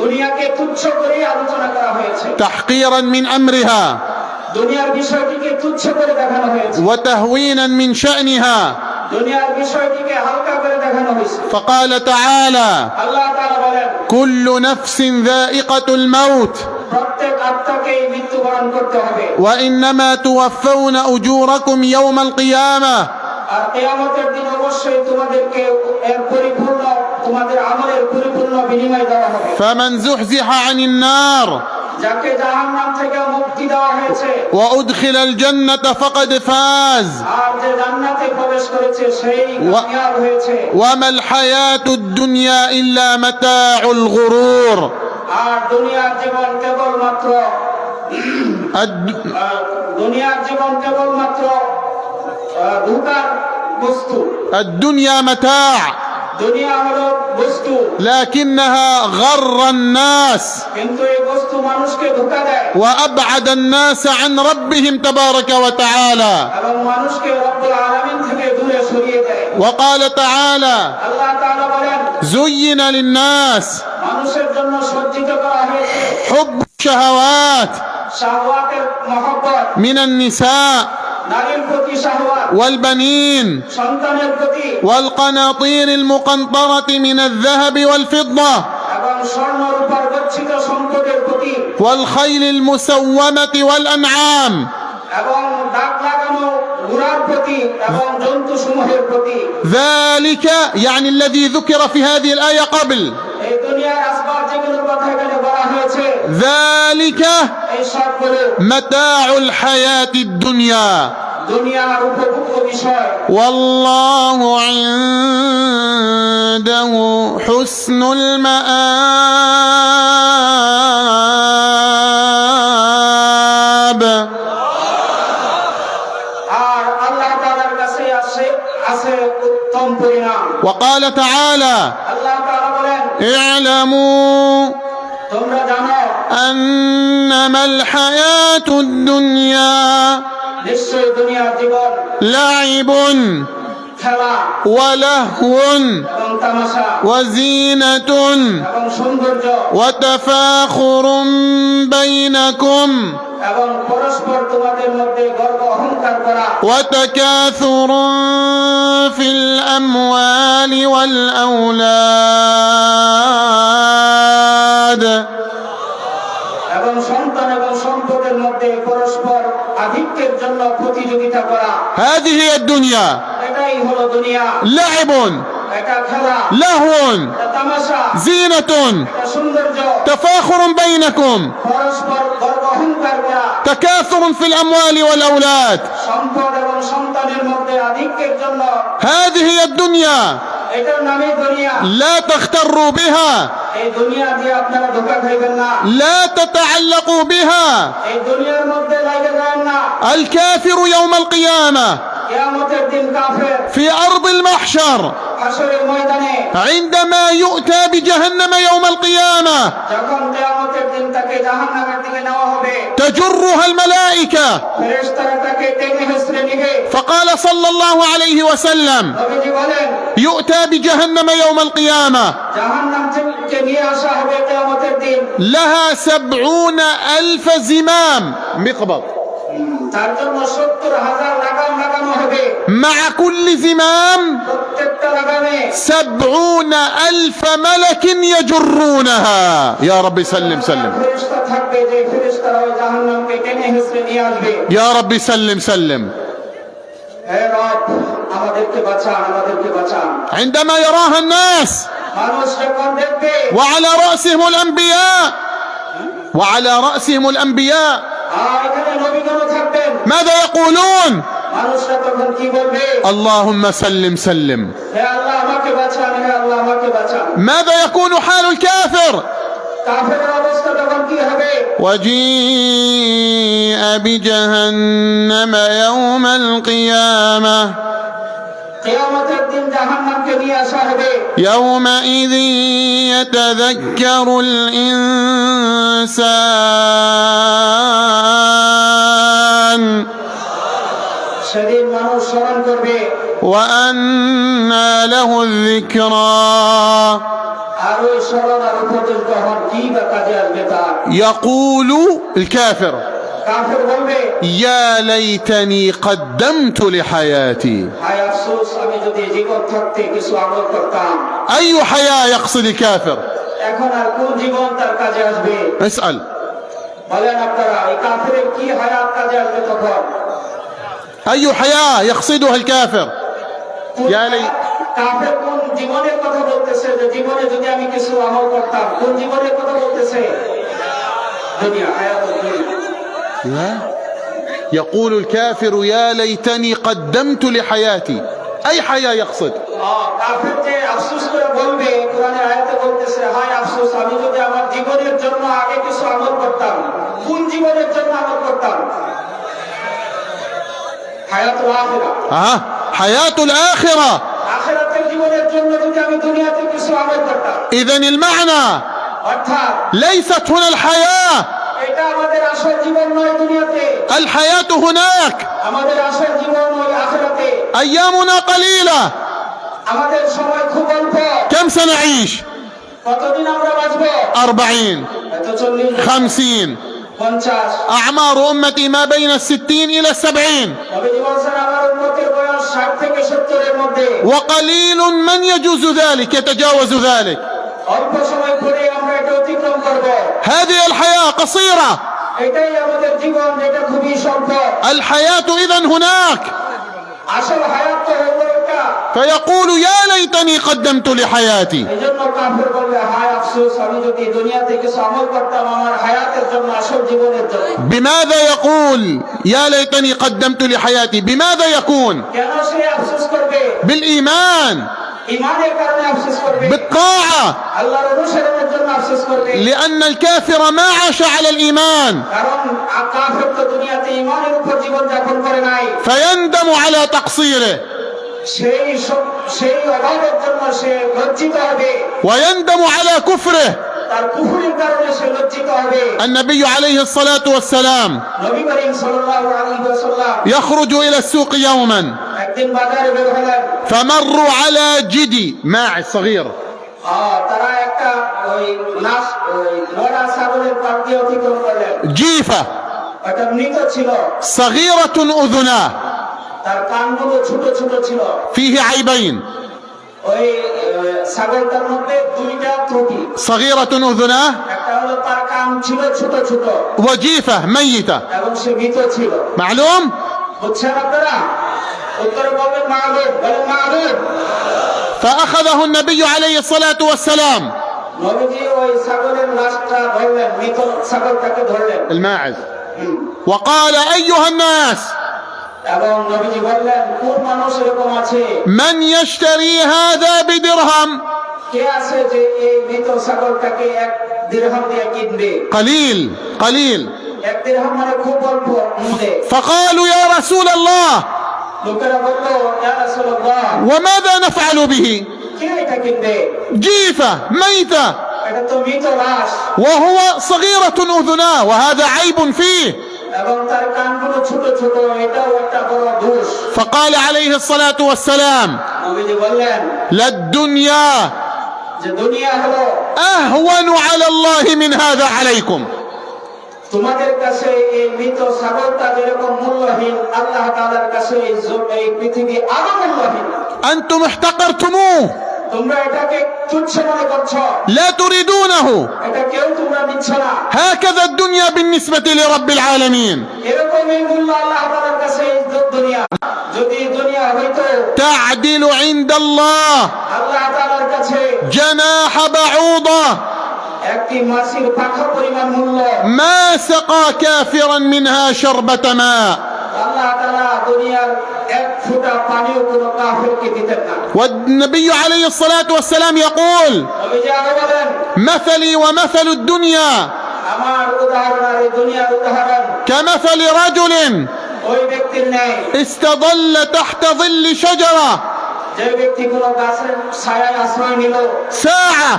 দুনিয়াকে তুচ্ছ করে আলোচনা করা হয়েছে تحقيرا من امرها দুনিয়ার বিষয়টিকে তুচ্ছ করে দেখানো হয়েছে وتهوينا من شانها দুনিয়ার বিষয়টিকে হালকা করে দেখানো হয়েছে فقال تعالى আল্লাহ তাআলা বলেন كل نفس ذائقه الموت প্রত্যেক আত্মাকেই মৃত্যুবরণ করতে হবে وانما توفون اجوركم يوم القيامه আর কিয়ামতের দিন অবশ্যই তোমাদেরকে এর পরিপূর্ণ তোমাদের আমলের পরিপূর্ণ বিনিময় দেওয়া হবে فمن زحزح عن النار যাকে জাহান্নাম থেকে মুক্তি দেওয়া হয়েছে وادخل الجنه فقد فاز আর যে জান্নাতে প্রবেশ করেছে সেই কামিয়াব হয়েছে وما الحياه الدنيا الا متاع الغرور আর দুনিয়ার জীবন কেবলমাত্র الد- আহ, দুনিয়ার জীবন কেবলমাত্র আহ, ধোঁকার বস্তু الدنيا متاع দুনিয়া হলো বস্তু لكنها غر الناس. وأبعد الناس عن ربهم تبارك وتعالى. وقال تعالى زين للناس حب الشهوات من النساء. والبنين والقناطير المقنطرة من الذهب والفضة والخيل المسومة والأنعام ذلك يعني الذي ذكر في هذه الآية قبل। ذلك متاع الحياة الدنيا. والله عنده حسن المآب. وقال تعالى اعلموا তোমরা জানো انما الحياه الدنيا নিশ্চয় দুনিয়ার জীবন لعب খেলা ولهو এবং তামাশা وزينه এবং সৌন্দর্য وتفاخر بينكم এবং পরস্পর তোমাদের মধ্যে গর্ব অহংকার করা وتكاثر في الاموال والاولاد এবং সন্তান এবং সম্পদের মধ্যে পরস্পর আধিক্যের জন্য প্রতিযোগিতা করা هذه هي الدنيا এটাই হলো দুনিয়া لعب এটা খেলা لهو এটা তামাশা زينه এটা সৌন্দর্য تفاخر بينكم পরস্পর গর্ব অহংকার করা تكاثر في الاموال والاولاد সম্পদ এবং সন্তানের মধ্যে আধিক্যের জন্য هذه هي الدنيا এটার নামে দুনিয়া لا تغتروا بها এই দুনিয়া দিয়ে আপনারা ধোকা খাইবেন না لا تتعلقوا بها এই দুনিয়ার মধ্যে লাগে যাবেন না الكافر يوم القيامه কেয়ামতের দিন কাফের في ارض المحشر হাসরের ময়দানে عندما يؤتى بجهنم يوم القيامه যখন কেয়ামতের দিন তাকে জাহান্নামের দিকে নেওয়া হবে تجرها الملائكه ফেরেশতারা তাকে টেনে হেসড়ে নিবে فقال صلى الله عليه وسلم নবীজি বলেন يؤتى بجهنم يوم القيامه জাহান্নাম থেকে নিয়ে আসা হবে কেয়ামতের দিন لها سبعون الف زمام مقبض তার জন্য সত্তর হাজার লাগাম লাগানো হবে مع كل زمام প্রত্যেকটা লাগামে سبعون ألف ملك يجرونها يا رب سلم سلم ফেরেশতা থাকবে যে ফেরেশতারা ওই জাহান্নামকে টেনে হেসড়ে নিয়ে আসবে يا رب سلم سلم হে রব আমাদেরকে বাঁচান আমাদেরকে বাঁচান عندما يراها الناس মানুষ যখন দেখবে وعلى رأسهم الأنبياء. وعلى رأسهم الأنبياء. ماذا يقولون؟ اللهم سلم سلم. ماذا يكون حال الكافر؟ وجيء بجهنم يوم القيامة. কিয়ামতের দিন জাহান্নামকে নিয়ে আসা হবে يومئذ يتذكر الإنسان সেদিন মানুষ স্মরণ করবে وأنى له الذكرى আর ওই স্মরণ আর উপদেশ গ্রহণ কি বা কাজে আসবে তার يقول الكافر কাফের বলবে يا ليتني قدمت لحياتي হায় আফসোস আমি যদি জীবন থাকতে কিছু আমল করতাম أي حياة يقصد الكافر এখন আর কোন জীবন তার কাজে আসবে اسأل বলেন আপনারা এই কাফের কি হায়াত কাজে আসবে তখন أي حياة يقصدها الكافر কোন- ইয়া লাই- কাফের কোন জীবনের কথা বলতেছে যে জীবনে যদি আমি কিছু আমল করতাম কোন জীবনের কথা বলতেছে দুনিয়া হায়াত দুনিয়া لا يقول الكافر يا ليتني قدمت لحياتي أي حياة يقصد আহ, কাফের যে আফসোস করে বলবে কোরআনের আয়াতে বলতেছে হায় আফসোস আমি যদি আমার জীবনের জন্য আগে কিছু আমল করতাম কোন জীবনের জন্য আমল করতাম হায়াত আখিরা ها حياة الآخرة আখিরাতের জীবনের জন্য যদি আমি দুনিয়াতে কিছু আমল করতাম إذا المعنى অর্থাৎ ليست هنا الحياة এটা আমাদের আসল জীবন নয় দুনিয়াতে الحياة هناك আমাদের আসল জীবন ওই আখিরাতে أيامنا قليلة আমাদের সময় খুব অল্প كم سنعيش কতদিন আমরা বাঁচবো أربعين এত চল্লিশ خمسين পঞ্চাশ أعمار أمتي ما بين الستين إلى السبعين নবীজি বলছেন আমার উন্মতের বয়স ষাট থেকে সত্তরের মধ্যে وقليل من يجوز ذلك يتجاوز ذلك অল্প সময় পরে আমরা এটা অতিক্রম করব هذه الحياة قصيرة এটাই আমাদের জীবন যেটা খুবই স্বল্প الحياة إذا هناك আসল হায়াত তো হলো এটা فيقول يا ليتني قدمت لحياتي এই জন্য কাফের বলবে হায় আফসোস আমি যদি দুনিয়াতে কিছু আমল করতাম আমার হায়াতের জন্য আসল জীবনের জন্য بماذا يقول يا ليتني قدمت لحياتي بماذا يكون কেন সে আফসোস করবে بالإيمان ইমানের কারণে আফসোস করবে بالطاعة আল্লাহর অনুসরণের জন্য আফসোস করবে لأن الكافر ما عاش على الإيمان কারণ কাফের তো দুনিয়াতে ইমানের উপর জীবন যাপন করে নাই فيندم على تقصيره সেই সব- সেই অভাবের জন্য সে লজ্জিত হবে ويندم على كفره তার কুফুরের কারণে সে লজ্জিত হবে النبي عليه الصلاة والسلام নবী করিম সাল্লাল্লাহু আলাইহি ওয়াসাল্লাম يخرج إلى السوق يوما একদিন বাজারে বের হলেন فمروا على جدي ماعز صغير আহ, তারা একটা ওই নাস ওই মরা ছাগলের পাশ দিয়ে অতিক্রম করলেন جيفة একটা মৃত ছিল صغيرة أذناه তার কানগুলো ছোট ছোট ছিল فيه عيبين ওই আহ, ছাগলটার মধ্যে দুইটা ত্রুটি صغيرة أذناه একটা হলো তার কান ছিল ছোট ছোট وجيفة ميتة এবং সে মৃত ছিল معلوم বুঝছেন আপনারা উত্তরে বলবেন মাহবুব বলেন মাহবুব فأخذه النبي عليه الصلاة والسلام নবীজি ওই ছাগলের লাশটা ধরলেন মৃত ছাগলটাকে ধরলেন الماعز হুম। وقال أيها الناس এবং নবীজি বললেন কোন মানুষ এরকম আছে من يشتري هذا بدرهم কে আছে যে এই মৃত ছাগলটাকে এক দিরহাম দিয়ে কিনবে قليل قليل এক দিরহাম মানে খুব অল্প মূল্যে فقالوا يا رسول الله লোকেরা বললো ইয়া রাসূলুল্লাহ وماذا نفعل به কে এটা কিনবে جيفة ميتة এটা তো মৃত লাশ وهو صغيرة أذناه وهذا عيب فيه এবং তার কানগুলো ছোট ছোট এটাও একটা বড় দোষ فقال عليه الصلاة والسلام নবীজি বললেন للدنيا যে দুনিয়া হলো أهون على الله من هذا عليكم তোমাদের কাছে এই মৃত ছাগলটা যেরকম মূল্যহীন আল্লাহ তাআলার কাছে এই জ- এই পৃথিবী আরো মূল্যহীন أنتم احتقرتموه তোমরা এটাকে তুচ্ছ মনে করছো لا تريدونه এটা কেউ তোমরা নিচ্ছ না هكذا الدنيا بالنسبة لرب العالمين এরকম এই মূল্য আল্লাহ তাআলার কাছে এই দু- দুনিয়া যদি দুনিয়া হইতো تعدل عند الله আল্লাহ তাআলার কাছে جناح بعوضة একটি মাসির পাখা পরিমাণ মূল্য ما سقى كافرا منها شربة ماء আল্লাহ তাআলা দুনিয়ার এক ফোঁটা পানিও কোনো কাফেরকে দিতেন না والنبي عليه الصلاة والسلام يقول নবীজি আরো বলেন مثلي ومثل الدنيا আমার উদাহরণ আর এই দুনিয়ার উদাহরণ كمثل رجل ওই ব্যক্তির নেই استظل تحت ظل شجرة যে ব্যক্তি কোন গাছের ছায়ায় আশ্রয় নিল ساعة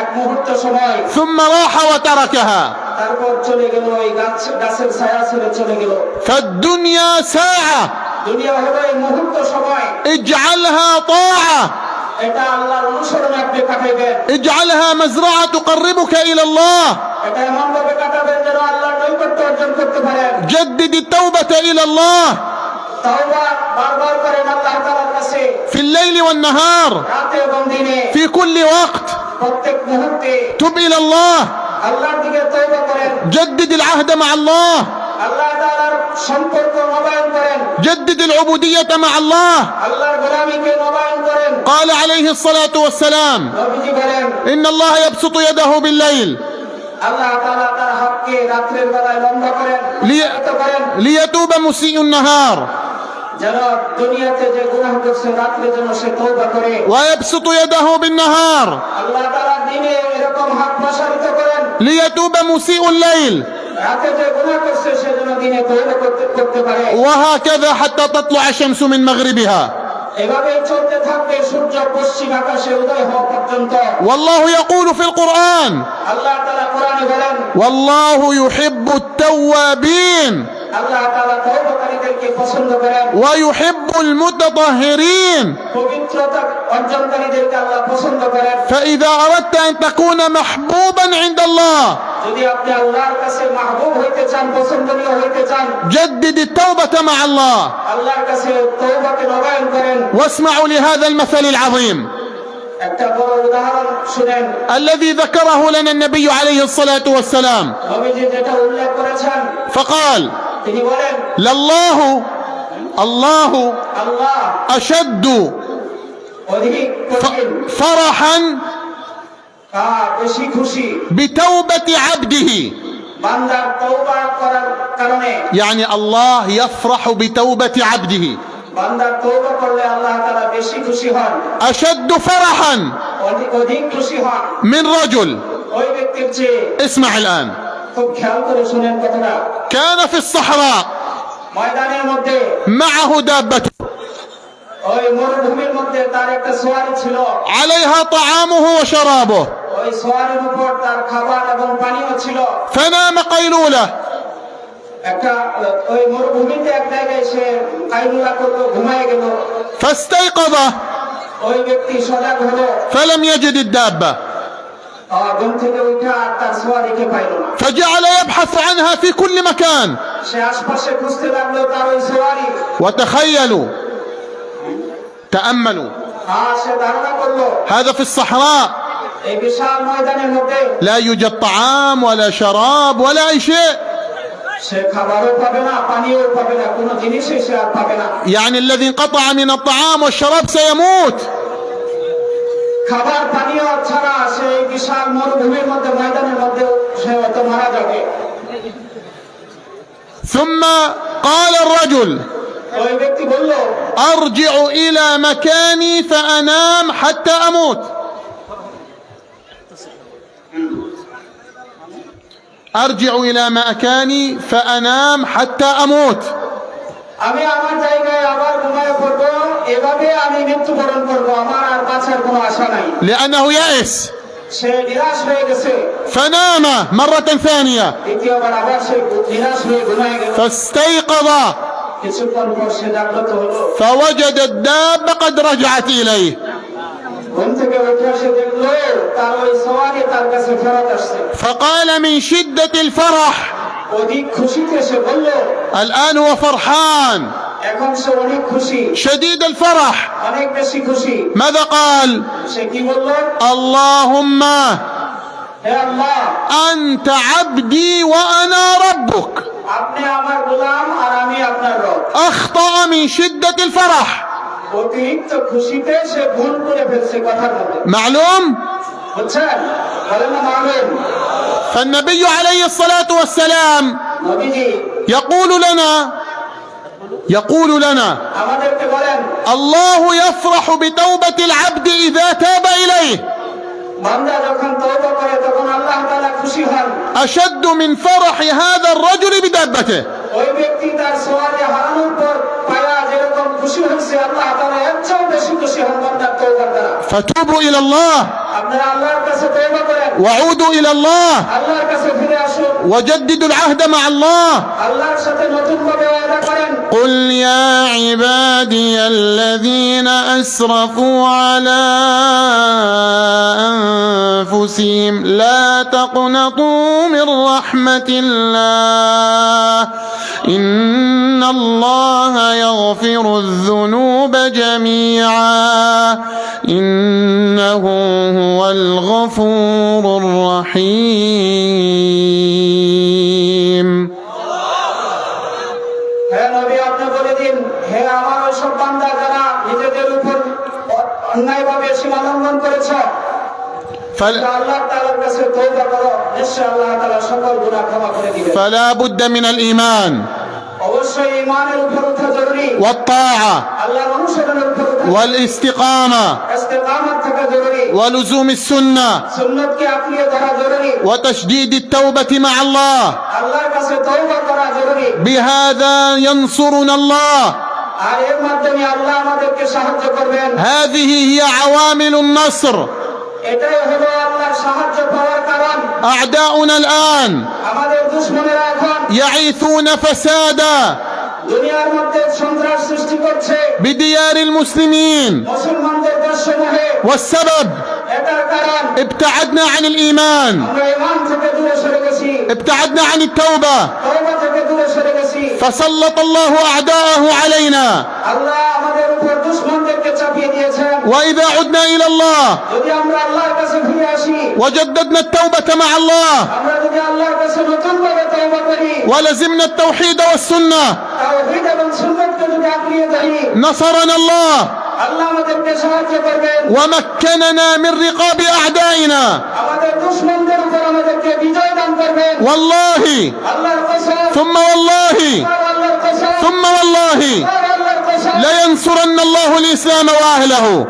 এক মুহূর্ত সময় ثم راح وتركها তারপর চলে গেল ওই গাছ গাছের ছায়া ছেড়ে চলে গেল فالدنيا ساعة দুনিয়া হলো এই মুহূর্ত সময় اجعلها طاعة এটা আল্লাহর অনুসরণে আপনি কাটাইবেন اجعلها مزرعة تقربك إلى الله এটা এমন ভাবে কাটাবেন যেন আল্লাহর নৈকট্য অর্জন করতে পারেন جدد التوبة إلى الله তাওবা বারবার করেন আল্লাহ তাআলার কাছে في الليل والنهار রাতে এবং দিনে في كل وقت প্রত্যেক মুহূর্তে تب إلى الله আল্লাহর দিকে তওবা করেন جدد العهد مع الله আল্লাহ তাআলার সম্পর্ক নবায়ন করেন جدد العبودية مع الله আল্লাহর গোলামীকে নবায়ন করেন قال عليه الصلاة والسلام নবীজি বলেন إن الله يبسط يده بالليل আল্লাহ তাআলা তার হাতকে রাত্রের বেলায় লম্বা করেন লিয়ে- বিস্তৃত করেন ليتوب مسيء النهار যেন দুনিয়াতে যে গুনাহ করছে রাত্রে যেন সে তওবা করে ويبسط يده بالنهار আল্লাহ তাআলা দিনে এরকম হাত প্রসারিত করেন ليتوب مسيء الليل وهكذا حتى تطلع الشمس من مغربها. والله يقول في القرآن. والله يحب التوابين. আল্লাহ তাআলা তওবাকারীদেরকে পছন্দ করেন ويحب المتطهرين পবিত্রতা অর্জনকারীদেরকে আল্লাহ পছন্দ করেন فإذا أردت أن تكون محبوبا عند الله যদি আপনি আল্লাহর কাছে মাহবুব হইতে চান পছন্দনীয় হইতে চান جدد التوبة مع الله আল্লাহর কাছে তওবাকে নবায়ন করেন واسمعوا لهذا المثل العظيم একটা বড় উদাহরণ শুনেন الذي ذكره لنا النبي عليه الصلاة والسلام নবীজি যেটা উল্লেখ করেছেন فقال তিনি বলেন لله الله আল্লাহ أشد অধিক কঠিন ف- فرحا হ্যাঁ, বেশি খুশি بتوبة عبده বান্দার তওবা করার কারণে يعني الله يفرح بتوبة عبده বান্দার তওবা করলে আল্লাহ তাআলা বেশি খুশি হন أشد فرحا অধিক অধিক খুশি হন من رجل ওই ব্যক্তির চেয়ে اسمع الآن খুব খেয়াল করে শুনেন কথাটা كان في الصحراء ময়দানের মধ্যে معه دابته ওই মরুভূমির মধ্যে তার একটা সোয়ারি ছিল عليها طعامه وشرابه ওই সোয়ারির উপর তার খাবার এবং পানিও ছিল فنام قيلولة একটা ওই মরুভূমিতে এক জায়গায় সে কাইলুলা করলো ঘুমায় গেল فاستيقظ ওই ব্যক্তি সজাগ হলো فلم يجد الدابة فجعل يبحث عنها في كل مكان. وتخيلوا. تأملوا. هذا في الصحراء. لا يوجد طعام ولا شراب ولا أي شيء. يعني الذي انقطع من الطعام والشراب سيموت. খাবার পানীয় ছাড়া সে এই বিশাল মরুভূমির মধ্যে ময়দানের মধ্যে সে হয়তো মারা যাবে ثم قال الرجل ওই ব্যক্তি বলল أرجع إلى مكاني فأنام حتى أموت أرجع إلى مكاني فأنام حتى أموت আমি আমার জায়গায় আবার ঘুমায় পড়বো এভাবে আমি মৃত্যুবরণ করব আমার আর বাঁচার কোনো আশা নাই لأنه يأس সে নিরাশ হয়ে গেছে فنام مرة ثانية দ্বিতীয়বার আবার সে নিরাশ হয়ে ঘুমায় গেল فاستيقظ কিছুক্ষণ পর সে জাগ্রত হলো فوجد الدابة قد رجعت إليه ঘুম থেকে উঠে সে দেখলো তার ওই সওয়ারি তার কাছে ফেরত আসছে فقال من شدة الفرح অধিক খুশিতে সে বলল الآن هو فرحان এখন সে অনেক খুশি شديد الفرح অনেক বেশি খুশি ماذا قال সে কি বলল اللهم হে আল্লাহ أنت عبدي وأنا ربك আপনি আমার গোলাম আর আমি আপনার রব أخطأ من شدة الفرح অতিরিক্ত খুশিতে সে ভুল করে ফেলছে কথার মধ্যে معلوم বুঝছেন বলেন না মালুম فالنبي عليه الصلاة والسلام يقول لنا يقول لنا الله يفرح بتوبة العبد إذا تاب إليه. أشد من فرح هذا الرجل بدابته. فتوبوا إلى الله. وعودوا إلى الله. وجددوا العهد مع الله. قل يا عبادي الذين أسرفوا على أنفسهم لا تقنطوا من رحمة الله. إن الله يغفر الذنوب جميعا. إنه هو الغفور الرحيم হে নবী আপনি বলে দিন হে আমার ওইসব বান্দা যারা নিজেদের উপর অন্যায়ভাবে সীমা লঙ্ঘন করেছ فل- আল্লাহ তাআলার কাছে তওবা করো নিশ্চয় আল্লাহ তাআলা সকল গুনাহ ক্ষমা করে দিবেন فلا بد من الايمان অবশ্যই ইমানের উপর ওঠা জরুরি والطاعه আল্লাহর অনুসরণের উপর ওঠা والاستقامه ইস্তেকামত থাকা জরুরি ولزوم السنه সুন্নতকে আঁকড়িয়ে ধরা জরুরি وتشديد التوبه مع الله আল্লাহর কাছে তওবা করা জরুরি بهذا ينصرنا الله আর এর মাধ্যমে আল্লাহ আমাদেরকে সাহায্য করবেন هذه هي عوامل النصر এটাই হলো আল্লাহর সাহায্য পাওয়ার কারণ اعداؤنا الان আমাদের দুশ্মনেরা এখন يعيثون فسادا দুনিয়ার মধ্যে সন্ত্রাস সৃষ্টি করছে بديار المسلمين মুসলমানদের দেশসমূহে والسبب এটার কারণ ابتعدنا عن الايمان আমরা ইমান থেকে দূরে সরে গেছি ابتعدنا عن التوبه তওবা থেকে দূরে সরে গেছি فسلط الله اعداءه علينا আল্লাহ আমাদের উপর দুশ্মনদেরকে وإذا عدنا إلى الله وجددنا التوبة مع الله ولزمنا التوحيد والسنة نصرنا الله ومكننا من رقاب أعدائنا والله ثم والله ثم والله, ثم والله لينصرن الله الإسلام وأهله.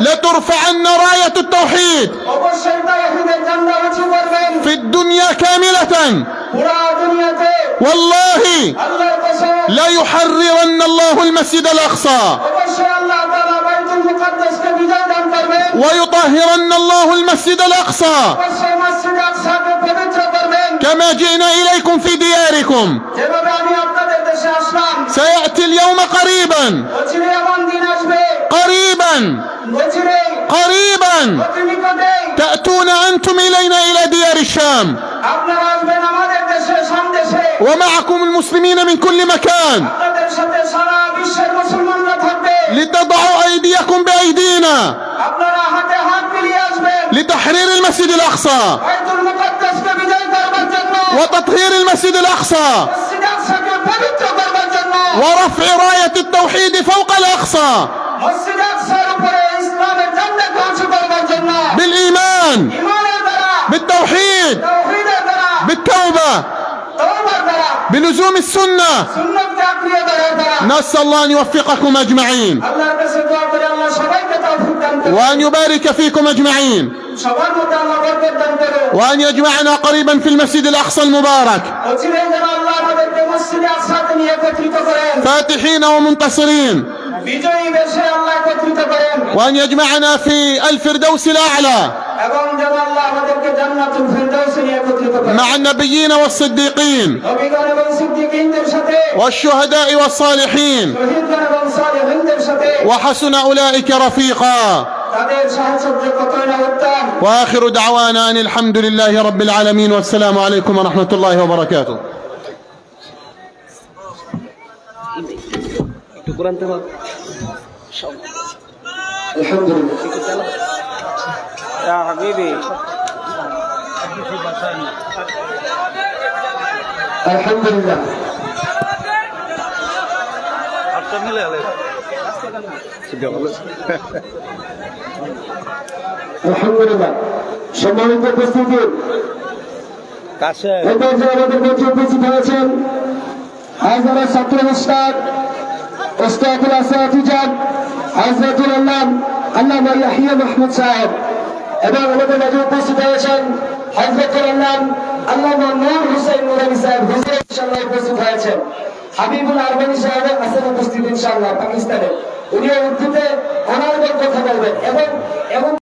لترفعن راية التوحيد. في الدنيا كاملة. والله لا يحررن الله المسجد الأقصى. ويطهرن الله المسجد الأقصى. كما جئنا إليكم في دياركم. سيأتي اليوم قريبا. قريبا. قريبا. تأتون أنتم إلينا إلى ديار الشام. ومعكم المسلمين من كل مكان. لتضعوا أيديكم بأيدينا. لتحرير المسجد الأقصى. وتطهير المسجد الأقصى. পবিত্র করবার জন্য ورفع رايه التوحيد فوق الاقصى মসজিদ আকসার উপরে ইসলামের ঝান্ডাকে উঁচু করবার জন্য بالايمان ইমানের দ্বারা بالتوحيد তাওহীদের দ্বারা بالتوبه তওবার দ্বারা بلزوم السنه সুন্নাতকে আঁকড়িয়ে ধরার দ্বারা نسال الله ان يوفقكم اجمعين আল্লাহর কাছে দোয়া করে আল্লাহ সবাইকে তৌফিক দান করুন وان يبارك فيكم اجمعين সবার মধ্যে আল্লাহ বরকত দান করুন وان يجمعنا قريبا في المسجد الاقصى المبارك অচিরেই যেন আল্লাহ আমাদেরকে মসজিদে আকসাতে নিয়ে একত্রিত করেন فاتحين ومنتصرين বিজয়ী বেশে আল্লাহ একত্রিত করেন وان يجمعنا في الفردوس الاعلى এবং যেন আল্লাহ আমাদেরকে জান্নাতুল ফিরদাউসে নিয়ে একত্রিত করেন مع النبيين والصديقين নবীগণ এবং সিদ্দিকীনদের সাথে والشهداء والصالحين শহীদগণ এবং সালেহিনদের সাথে وحسن اولئك رفيقا তাদের সাহচর্য কতই না উত্তম واخر دعوانا ان الحمد لله رب العالمين والسلام عليكم ورحمه الله وبركاته একটু কোরআন তেলাওয়াত আলহামদুলিল্লাহ। সম্মানিত উপস্থিতি। কাছে আজ আমার ছাত্র অনুষ্ঠান ওস্তাদুল আসাফিজান হাজরাতুল আল্লাহ আল্লামা ইয়াহিয়া মাহমুদ সাহেব এবং আমাদের মাঝে উপস্থিত হয়েছেন হজরতুল আল্লাহ আল্লামা নূর হুসাইন নুরানি সাহেব হুসাইন ইনশাআল্লাহ উপস্থিত হয়েছেন। হাবিবুল আরমানি সাহেব আছেন উপস্থিত ইনশাআল্লাহ পাকিস্তানে। উনি উর্দুতে অনার্গল কথা বলবেন এবং এবং